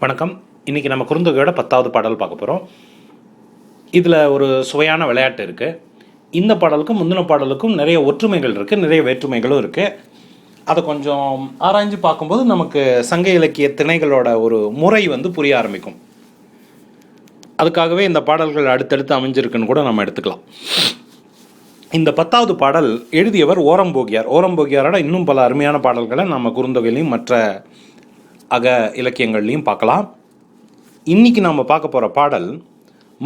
வணக்கம். இன்றைக்கி நம்ம குறுந்தொகையோட பத்தாவது பாடல் பார்க்க போகிறோம் இதில் ஒரு சுவையான விளையாட்டு இருக்குது இந்த பாடலுக்கும் முந்தின பாடலுக்கும் நிறைய ஒற்றுமைகள் இருக்குது நிறைய வேற்றுமைகளும் இருக்குது அதை கொஞ்சம் ஆராய்ஞ்சு பார்க்கும்போது நமக்கு சங்க இலக்கிய திணைகளோட ஒரு முறை வந்து புரிய ஆரம்பிக்கும். அதுக்காகவே இந்த பாடல்கள் அடுத்தடுத்து அமைஞ்சிருக்குன்னு கூட நம்ம எடுத்துக்கலாம். இந்த பத்தாவது பாடல் எழுதியவர் ஓரம்போகியார். ஓரம்போகியாரோட இன்னும் பல அருமையான பாடல்களை நம்ம குறுந்தொகையிலையும் மற்ற அக இலக்கியங்கள்லையும் பார்க்கலாம். இன்றைக்கி நாம் பார்க்க போகிற பாடல்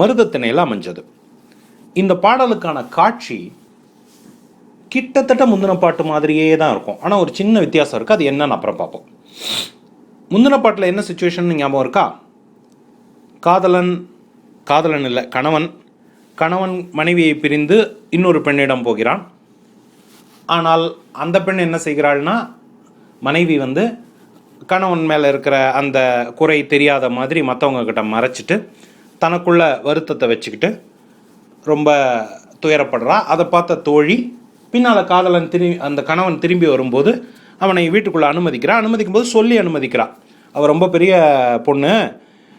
மருதத்திணையில் அமைஞ்சது. இந்த பாடலுக்கான காட்சி கிட்டத்தட்ட முந்தின பாட்டு மாதிரியே தான் இருக்கும். ஆனால் ஒரு சின்ன வித்தியாசம் இருக்குது அது என்னன்னு அப்புறம் பார்ப்போம். முந்தின பாட்டில் என்ன சுச்சுவேஷன் ஞாபகம் இருக்கா? காதலன் காதலன் இல்லை கணவன். கணவன் மனைவியை பிரிந்து இன்னொரு பெண்ணிடம் போகிறான். ஆனால் அந்த பெண் என்ன செய்கிறாள்னா மனைவி வந்து கணவன் மேலே இருக்கிற அந்த குறை தெரியாத மாதிரி மற்றவங்க கிட்ட மறைச்சிட்டு தனக்குள்ள வருத்தத்தை வச்சுக்கிட்டு ரொம்ப துயரப்படுறா. அதை பார்த்த தோழி பின்னால் காதலன் திரும்பி அந்த கணவன் திரும்பி வரும்போது அவனை வீட்டுக்குள்ளே அனுமதிக்கிறான் அனுமதிக்கும் போது சொல்லி அனுமதிக்கிறான் அவள் ரொம்ப பெரிய பொண்ணு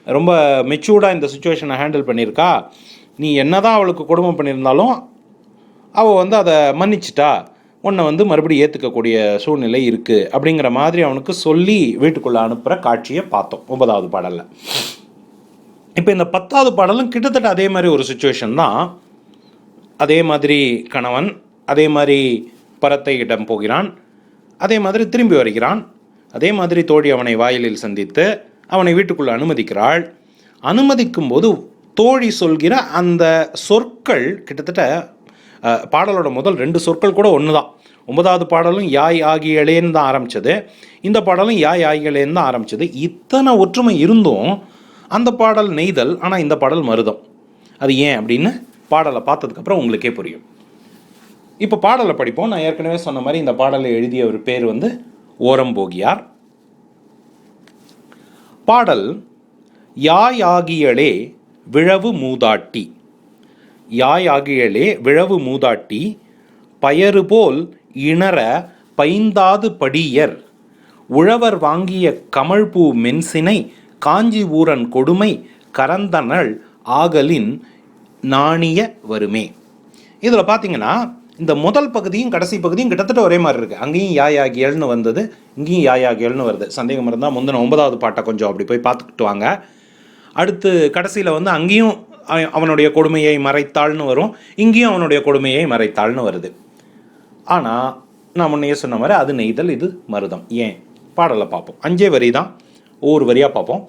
ரொம்ப மெச்சூர்டாக இந்த சுச்சுவேஷனை ஹேண்டில் பண்ணியிருக்கா. நீ என்ன தான் அவளுக்கு கொடுமை பண்ணியிருந்தாலும் அவள் வந்து அதை மன்னிச்சிட்டா. உன்னை வந்து மறுபடியும் ஏற்றுக்கக்கூடிய சூழ்நிலை இருக்குது அப்படிங்கிற மாதிரி அவனுக்கு சொல்லி வீட்டுக்குள்ளே அனுப்புகிற காட்சியை பார்த்தோம் ஒன்பதாவது பாடலில். இப்போ இந்த பத்தாவது பாடலும் கிட்டத்தட்ட அதே மாதிரி ஒரு சுச்சுவேஷன் தான். அதே மாதிரி கணவன் அதே மாதிரி பரத்தை இடம் போகிறான் அதே மாதிரி திரும்பி வருகிறான் அதே மாதிரி தோழி அவனை வாயிலில் சந்தித்து அவனை வீட்டுக்குள்ள அனுமதிக்கிறாள். அனுமதிக்கும் போது தோழி சொல்கிற அந்த சொற்கள் கிட்டத்தட்ட பாடலோட முதல் ரெண்டு சொற்கள் கூட ஒன்று தான் ஒன்பதாவது பாடலும் யாய் ஆகியலேன்னு தான் ஆரம்பித்தது இந்த பாடலும் யாய் ஆகியலேன்னு தான் ஆரம்பித்தது இத்தனை ஒற்றுமை இருந்தும் அந்த பாடல் நெய்தல் ஆனால் இந்த பாடல் மருதம். அது ஏன் அப்படின்னு பாடலை பார்த்ததுக்கப்புறம் உங்களுக்கே புரியும். இப்போ பாடலை படிப்போம். நான் ஏற்கனவே சொன்ன மாதிரி இந்த பாடலை எழுதிய ஒரு பேர் வந்து ஓரம்போகியார். பாடல் யாய் ஆகியலே விழவு மூதாட்டி. யாய் ஆகியலே விழவு மூதாட்டி பயறு போல் இணர பைந்தாது படியர். உழவர் வாங்கிய கமழ்பூ மென்சினை காஞ்சி ஊரன் கொடுமை கரந்தனள் ஆகலின் நாணிய வருமே. இதில் பார்த்தீங்கன்னா இந்த முதல் பகுதியும் கடைசி பகுதியும் கிட்டத்தட்ட ஒரே மாதிரி இருக்குது அங்கேயும் யாயாகியல்னு வந்தது இங்கேயும் யாயாகியல்னு வருது. சந்தேகம் இருந்தால் முந்தின ஒன்பதாவது பாட்டை கொஞ்சம் அப்படி போய் பார்த்துக்கிட்டு வாங்க. அடுத்து கடைசியில் வந்து அங்கேயும் அவனுடைய கொடுமையை மறைத்தாள்னு வரும். இங்கேயும் அவனுடைய கொடுமையை மறைத்தாள்னு வருது. ஆனால் நான் முன்னையே சொன்ன மாதிரி அது நெய்தல் இது மருதம். ஏன்? பாடலை பார்ப்போம். அஞ்சே வரி தான். ஒவ்வொரு வரியாக பார்ப்போம்.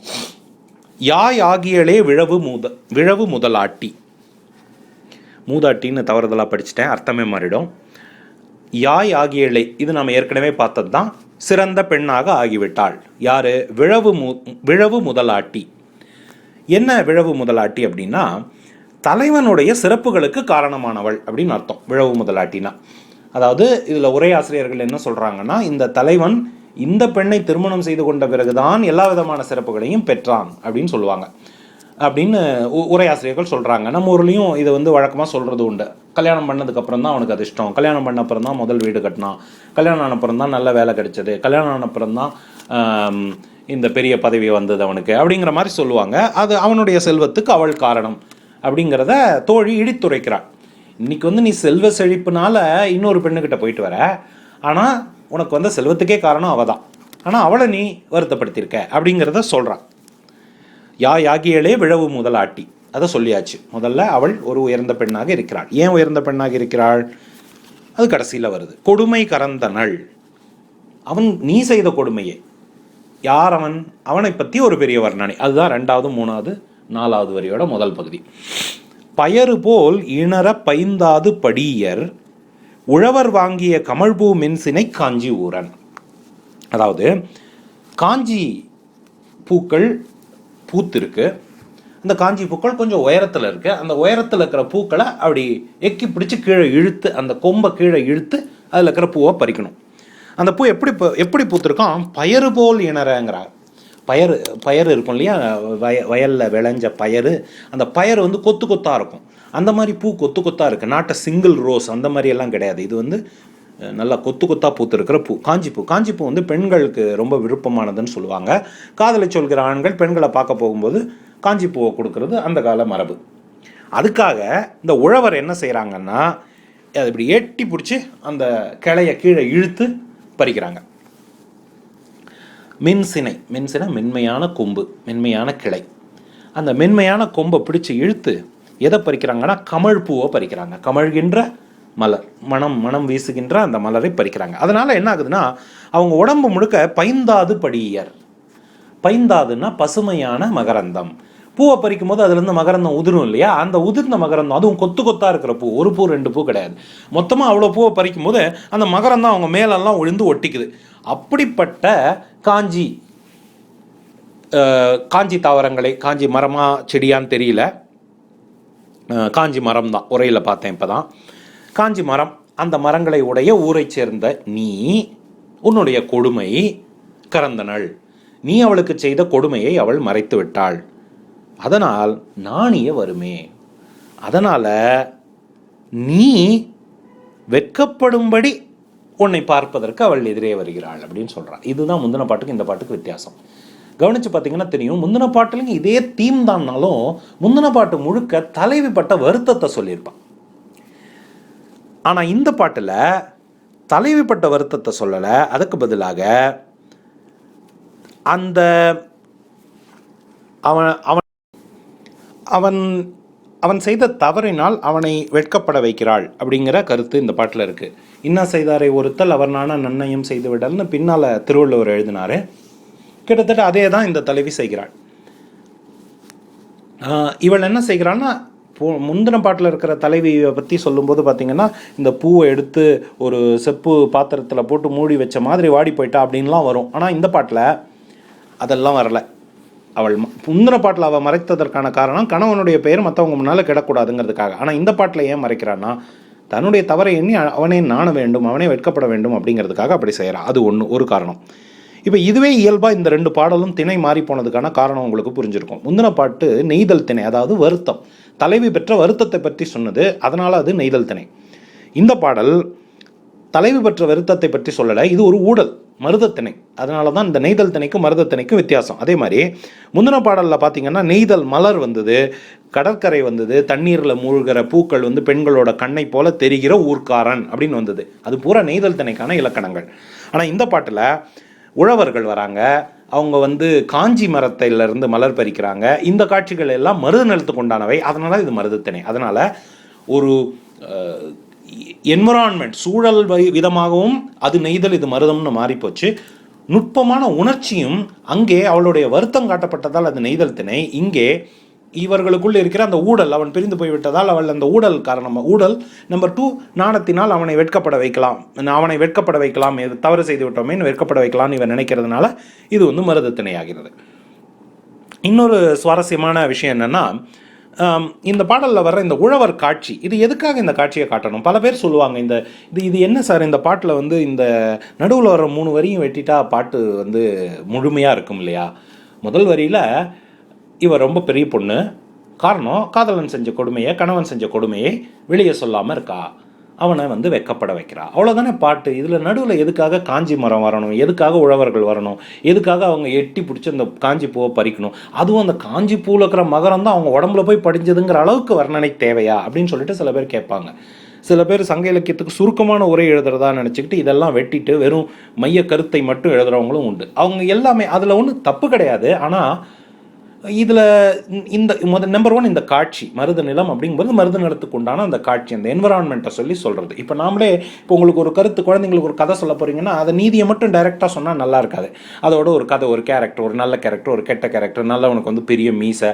யாய் ஆகியலே விழவு மூத விழவு முதலாட்டி. மூதாட்டின்னு தவறுதலாக படிச்சிட்டேன். அர்த்தமே மாறிடும். யாய் ஆகியலை இது நாம் ஏற்கனவே பார்த்தது தான் சிறந்த பெண்ணாக ஆகிவிட்டாள். யாரு? விழவு மு விழவு முதலாட்டி. என்ன விழவு முதலாட்டி அப்படின்னா தலைவனுடைய சிறப்புகளுக்கு காரணமானவள் அப்படின்னு அர்த்தம் விழவு முதலாட்டினா. அதாவது இதில் உரையாசிரியர்கள் என்ன சொல்கிறாங்கன்னா இந்த தலைவன் இந்த பெண்ணை திருமணம் செய்து கொண்ட பிறகுதான் எல்லா விதமான சிறப்புகளையும் பெற்றான் அப்படின்னு சொல்லுவாங்க. அப்படின்னு உரையாசிரியர்கள் சொல்கிறாங்க நம்ம ஊர்லேயும் இதை வந்து வழக்கமாக சொல்கிறது உண்டு. கல்யாணம் பண்ணதுக்கப்புறம் தான் அவனுக்கு அது இஷ்டம் கல்யாணம் பண்ண அப்புறம் தான் முதல் வீடு கட்டினான். கல்யாணம் ஆனப்புறம் தான் நல்ல வேலை கிடைச்சது. கல்யாணம் ஆனப்புறம் தான் இந்த பெரிய பதவி வந்தது அவனுக்கு அப்படிங்கிற மாதிரி சொல்லுவாங்க. அது அவனுடைய செல்வத்துக்கு அவள் காரணம் அப்படிங்கிறத தோழி இடித்துரைக்கிறாள். இன்னைக்கு வந்து நீ செல்வ செழிப்புனால இன்னொரு பெண்ணுக்கிட்ட போயிட்டு வர. ஆனால் உனக்கு வந்த செல்வத்துக்கே காரணம் அவள் தான் ஆனால் அவளை நீ வருத்தப்படுத்தியிருக்க அப்படிங்கிறத சொல்கிறான் யா யாகியலே விழவு முதலாட்டி. அதை சொல்லியாச்சு. முதல்ல அவள் ஒரு உயர்ந்த பெண்ணாக இருக்கிறாள். ஏன் உயர்ந்த பெண்ணாக இருக்கிறாள்? அது கடைசியில் வருது. கொடுமை கறந்தனள் அவன் நீ செய்த கொடுமையே. யார் அவன் அவனை பற்றி ஒரு பெரிய வர்ணனை. அதுதான் ரெண்டாவது மூணாவது நாலாவது வரியோட முதல் பகுதி. பயறு போல் இணர பைந்தாது படியர் உழவர் வாங்கிய கமழ்பூ மின்சினை காஞ்சி ஊரன். அதாவது காஞ்சி பூக்கள் பூத்திருக்கு. அந்த காஞ்சி பூக்கள் கொஞ்சம் உயரத்தில் இருக்கு. அந்த உயரத்தில் இருக்கிற பூக்களை அப்படி எக்கி பிடிச்சி கீழே இழுத்து அந்த கொம்பை கீழே இழுத்து அதில் இருக்கிற பூவை பறிக்கணும். அந்த பூ எப்படி எப்படி பூத்திருக்கோம்? பயறு போல் இணறங்கிறார். பயறு பயறு இருக்கும் இல்லையா? வய வயலில் விளைஞ்ச பயறு. அந்த பயறு வந்து கொத்து கொத்தாக இருக்கும். அந்த மாதிரி பூ கொத்து கொத்தாக இருக்குது நாட்ட சிங்கிள் ரோஸ் அந்த மாதிரியெல்லாம் கிடையாது. இது வந்து நல்லா கொத்து கொத்தாக பூத்திருக்கிற பூ. காஞ்சிப்பூ காஞ்சிப்பூ வந்து பெண்களுக்கு ரொம்ப விருப்பமானதுன்னு சொல்லுவாங்க. காதலை சொல்கிற ஆண்கள் பெண்களை பார்க்க போகும்போது காஞ்சிப்பூவை கொடுக்கறது அந்த கால மரபு. அதுக்காக இந்த உழவர் என்ன செய்கிறாங்கன்னா அது இப்படி எட்டி பிடிச்சி அந்த கிளைய கீழே இழுத்து பறிக்கிறாங்க. மின்சினை மின்சினை மென்மையான கொம்பு மென்மையான கிளை. அந்த மென்மையான கொம்பை பிடிச்சு இழுத்து எதை பறிக்கிறாங்கன்னா கமழ் பூவை பறிக்கிறாங்க. கமழ்கின்ற மலர் மனம் மனம் வீசுகின்ற அந்த மலரை பறிக்கிறாங்க. அதனால என்ன ஆகுதுன்னா அவங்க உடம்பு முழுக்க பைந்தாது படியர். பைந்தாதுன்னா பசுமையான மகரந்தம். பூவை பறிக்கும் போது அதுலேருந்து மகரந்தம் உதிரும் இல்லையா? அந்த உதிர்ந்த மகரந்தம் அதுவும் கொத்து கொத்தாக இருக்கிற பூ ஒரு பூ ரெண்டு பூ கிடையாது. மொத்தமாக அவ்வளோ பூவை பறிக்கும் போது அந்த மகரந்தம் அவங்க மேலெல்லாம் விழுந்து ஒட்டிக்குது. அப்படிப்பட்ட காஞ்சி காஞ்சி தாவரங்களை காஞ்சி மரமா செடியான்னு தெரியல. காஞ்சி மரம் தான் உரையில் பார்த்தேன் இப்போ தான் காஞ்சி மரம் அந்த மரங்களை உடைய ஊரை சேர்ந்த நீ உன்னுடைய கொடுமை கறந்தனள் நீ அவளுக்கு செய்த கொடுமையை அவள் மறைத்து விட்டாள். அதனால் நாணிய வருமே. அதனால நீ வெட்கப்படும்படி உன்னை பார்ப்பதற்கு அவள் எதிரே வருகிறாள் அப்படின்னு சொல்கிறாள் இதுதான் முந்தின பாட்டுக்கு இந்த பாட்டுக்கு வித்தியாசம். கவனிச்சு பார்த்தீங்கன்னா தெரியும் முந்தின பாட்டுலையும் இதே தீம் தான்னாலும் முந்தின பாட்டு முழுக்க தலைவிப்பட்ட வருத்தத்தை சொல்லியிருப்பான். ஆனால் இந்த பாட்டில் தலைவிப்பட்ட வருத்தத்தை சொல்லலை. அதுக்கு பதிலாக அந்த அவன் அவன் அவன் அவன் செய்த தவறினால் அவனை வெட்கப்பட வைக்கிறாள் அப்படிங்கிற கருத்து இந்த பாட்டில் இருக்குது இன்னா செய்தாரை ஒருத்தல் அவர் நான நன்மையும் செய்து விடல்னு பின்னால் திருவள்ளுவர் எழுதினாரு. கிட்டத்தட்ட அதே தான் இந்த தலைவி செய்கிறாள். இவள் என்ன செய்கிறான்னா போ- முந்தின பாட்டில் இருக்கிற தலைவியை பற்றி சொல்லும்போது பார்த்தீங்கன்னா இந்த பூவை எடுத்து ஒரு செப்பு பாத்திரத்தில் போட்டு மூடி வச்ச மாதிரி வாடி போயிட்டா அப்படின்லாம் வரும். ஆனால் இந்த பாட்டில் அதெல்லாம் வரல. அவள் ம- முந்தின பாட்டில் அவள் மறைத்ததற்கான காரணம் கணவனுடைய பெயர் மற்றவங்க முன்னால் கிடக்கூடாதுங்கிறதுக்காக. ஆனால் இந்த பாட்டில் ஏன் மறைக்கிறான்னா தன்னுடைய தவறை எண்ணி அவனே நாண வேண்டும் அவனே வெட்கப்பட வேண்டும் அப்படிங்கிறதுக்காக அப்படி செய்கிறான் அது ஒன்று ஒரு காரணம். இப்போ இதுவே இயல்பாக இந்த ரெண்டு பாடலும் திணை மாறி போனதுக்கான காரணம் உங்களுக்கு புரிஞ்சிருக்கும். முந்தின பாட்டு நெய்தல் திணை அதாவது வருத்தம். தலைவி பெற்ற வருத்தத்தை பற்றி சொன்னது அதனால் அது நெய்தல் திணை. இந்த பாடல் தலைவி பெற்ற வருத்தத்தை பற்றி சொல்லலை இது ஒரு ஊடல். மருதத்திணை. அதனால தான் இந்த நெய்தல் திணைக்கும் மருதத்திணைக்கும் வித்தியாசம். அதே மாதிரி முந்தின பாடலில் பார்த்தீங்கன்னா நெய்தல் மலர் வந்தது கடற்கரை வந்தது தண்ணீரில் மூழ்கிற பூக்கள் வந்து பெண்களோட கண்ணை போல தெரிகிற ஊர்க்காரன் அப்படின்னு வந்தது. அது பூரா நெய்தல் திணைக்கான இலக்கணங்கள். ஆனால் இந்த பாட்டில் உழவர்கள் வராங்க அவங்க வந்து காஞ்சி மரத்திலிருந்து மலர் பறிக்கிறாங்க. இந்த காட்சிகள் எல்லாம் மருத நிலத்துக்கு உண்டானவை. அதனால இது மருதத்திணை. அதனால ஒரு என்விரான்மெண்ட் சூழல் வை- விதமாகவும் அது நெய்தல் இது மருதம்னு மாறிப்போச்சு. நுட்பமான உணர்ச்சியும் அங்கே அவளுடைய வருத்தம் காட்டப்பட்டதால் அது நெய்தல் திணை. இங்கே இவர்களுக்குள் இருக்கிற அந்த ஊடல் அவன் பிரிந்து போய்விட்டதால் அவள் அந்த ஊடல் காரணமாக ஊடல் நம்பர் டூ நாணத்தினால் அவனை வெட்கப்பட வைக்கலாம். அவனை வெட்கப்பட வைக்கலாம். எது தவறு செய்து விட்டோமேன்னு வெட்கப்பட வைக்கலாம்னு இவன் நினைக்கிறதுனால இது வந்து மருதத்திணை ஆகிறது இன்னொரு சுவாரஸ்யமான விஷயம் என்னென்னா இந்த பாடலில் வர்ற இந்த உழவர் காட்சி இது எதுக்காக இந்த காட்சியை காட்டணும்? பல பேர் சொல்லுவாங்க இந்த இது இது என்ன சார்? இந்த பாட்டில் வந்து இந்த நடுவில் வர மூணு வரியும் வெட்டிட்டா பாட்டு வந்து முழுமையாக இருக்கும் இல்லையா? முதல் வரியில் இவர் ரொம்ப பெரிய பொண்ணு. காரணம் காதலன் செஞ்ச கொடுமையை கணவன் செஞ்ச கொடுமையை வெளியே சொல்லாமல் இருக்கா? அவனை வந்து வெக்கப்பட வைக்கிறா அவ்வளோதானே பாட்டு? இதில் நடுவில் எதுக்காக காஞ்சி மரம் வரணும்? எதுக்காக உழவர்கள் வரணும்? எதுக்காக அவங்க எட்டி பிடிச்சி அந்த காஞ்சி பூவை பறிக்கணும்? அதுவும் அந்த காஞ்சி பூவில் இருக்கிற மகரம் தான் அவங்க உடம்புல போய் படிஞ்சதுங்கிற அளவுக்கு வர்ணனை தேவையா? அப்படின்னு சொல்லிட்டு சில பேர் கேட்பாங்க. சில பேர் சங்க இலக்கியத்துக்கு சுருக்கமான உரை எழுதுறதா நினச்சிக்கிட்டு இதெல்லாம் வெட்டிட்டு வெறும் மைய கருத்தை மட்டும் எழுதுறவங்களும் உண்டு. அவங்க எல்லாமே அதில் ஒன்றும் தப்பு கிடையாது. ஆனால் இதில் இந்த முத நம்பர் ஒன் இந்த காட்சி மருத நிலம் அப்படிங்கும்போது மருத நிலத்துக்கு உண்டான அந்த காட்சி அந்த என்விரான்மெண்ட்டை சொல்லி சொல்கிறது இப்போ நாமளே இப்போ உங்களுக்கு ஒரு கருத்து குழந்தைங்களுக்கு ஒரு கதை சொல்ல போகிறீங்கன்னா அதை நீதியை மட்டும் டைரெக்டாக சொன்னால் நல்லா இருக்காது. அதோட ஒரு கதை ஒரு கேரக்டர் ஒரு நல்ல கேரக்டர் ஒரு கெட்ட கேரக்டர் நல்லவனுக்கு வந்து பெரிய மீசை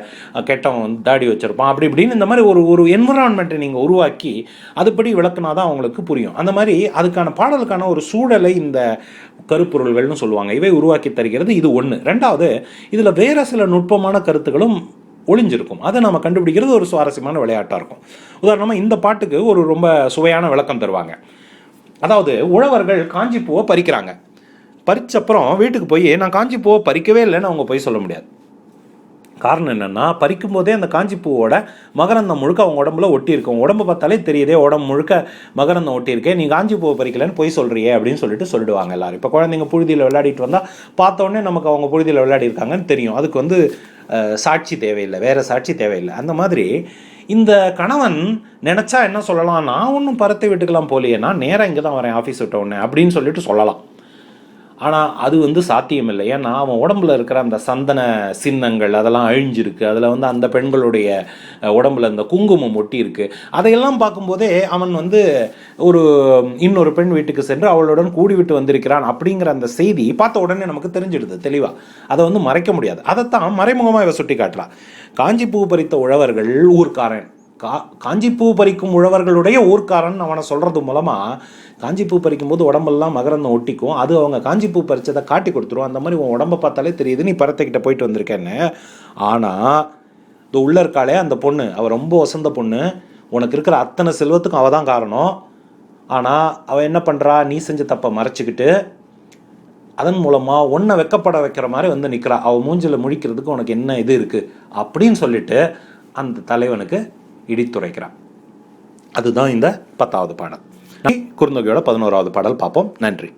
கெட்டவன் வந்து தாடி வச்சுருப்பான் அப்படி இப்படின்னு இந்த மாதிரி ஒரு ஒரு என்விரான்மெண்ட்டை நீங்கள் உருவாக்கி அதுபடி விளக்குனா தான் அவங்களுக்கு புரியும். அந்த மாதிரி அதுக்கான பாடலுக்கான ஒரு சூழலை இந்த கருப்பொருள்கள்னு சொல்லுவாங்க. இவை உருவாக்கி தருகிறது இது ஒன்று ரெண்டாவது இதில் வேறு சில நுட்பமான கருத்துக்களும் ஒளிஞ்சிருக்கும். அதை நம்ம கண்டுபிடிக்கிறது ஒரு சுவாரஸ்யமான விளையாட்டாக இருக்கும். உதாரணமாக இந்த பாட்டுக்கு ஒரு ரொம்ப சுவையான விளக்கம் தருவாங்க. அதாவது உழவர்கள் காஞ்சி பூவை பறிக்கிறாங்க. பறிச்சப்புறம் வீட்டுக்கு போய் நான் காஞ்சி பூவை பறிக்கவே இல்லைன்னு அவங்க போய் சொல்ல முடியாது. காரணம் என்னென்னா பறிக்கும் போதே அந்த காஞ்சி பூவோட மகரந்தம் முழுக்க அவங்க உடம்புல ஒட்டியிருக்கும் உடம்பு பார்த்தாலே தெரியுதே உடம்பு முழுக்க மகரந்தம் ஒட்டியிருக்கேன் நீ காஞ்சி பூவை பறிக்கலன்னு போய் சொல்கிறியே அப்படின்னு சொல்லிட்டு சொல்லிடுவாங்க எல்லாரும். இப்போ குழந்தைங்க புழுதியில் விளையாடிட்டு வந்தால் பார்த்தோன்னே நமக்கு அவங்க புழுதியில் விளையாடி இருக்காங்கன்னு தெரியும். அதுக்கு வந்து சாட்சி தேவையில்லை வேறு சாட்சி தேவையில்லை. அந்த மாதிரி இந்த கணவன் நினச்சா என்ன சொல்லலாம்? நான் ஒன்றும் பறத்தை விட்டுக்கலாம் போலியே நான் நேராக இங்கே தான் வரேன் ஆஃபீஸ் விட்ட உடனே அப்படின்னு சொல்லிட்டு சொல்லலாம். ஆனால் அது வந்து சாத்தியம் இல்லை ஏன்னா அவன் உடம்புல இருக்கிற அந்த சந்தன சின்னங்கள் அதெல்லாம் அழிஞ்சிருக்கு. அதில் வந்து அந்த பெண்களுடைய உடம்புல அந்த குங்குமம் ஒட்டி இருக்கு அதையெல்லாம் பார்க்கும்போதே அவன் வந்து ஒரு இன்னொரு பெண் வீட்டுக்கு சென்று அவளுடன் கூடிவிட்டு வந்திருக்கிறான் அப்படிங்கிற அந்த செய்தி பார்த்த உடனே நமக்கு தெரிஞ்சிடுது தெளிவாக அதை வந்து மறைக்க முடியாது. அதைத்தான் மறைமுகமாக இவ சுட்டி காட்டுறான் காஞ்சி பூ பறித்த உழவர்கள் ஊர்க்காரன். கா காஞ்சிப்பூ பறிக்கும் உழவர்களுடைய ஊர்க்காரன் அவனை சொல்கிறது மூலமாக காஞ்சிப்பூ பறிக்கும் போது உடம்பெல்லாம் மகரந்தம் ஒட்டிக்கும். அது அவங்க காஞ்சிப்பூ பறித்ததை காட்டி கொடுத்துரும். அந்த மாதிரி உன் உடம்பை பார்த்தாலே தெரியுது நீ பரத்தைக்கிட்ட போயிட்டு வந்திருக்கேன்னு. ஆனால் இந்த உள்ள இருக்காளே அந்த பொண்ணு. அவள் ரொம்ப வசந்த பொண்ணு. உனக்கு இருக்கிற அத்தனை செல்வத்துக்கும் அவள் தான் காரணம். ஆனால் அவள் என்ன பண்ணுறா நீ செஞ்ச தப்பை மறைச்சிக்கிட்டு அதன் மூலமாக ஒன்றை வெக்கப்பட வைக்கிற மாதிரி வந்து நிற்கிறா அவள் மூஞ்சில் முழிக்கிறதுக்கு உனக்கு என்ன இது இருக்குது அப்படின்னு சொல்லிட்டு அந்த தலைவனுக்கு இடித்துரைக்கிறான். அதுதான் இந்த பத்தாவது பாடல். குறுந்தொகையோட பதினோராவது பாடல் பார்ப்போம். நன்றி.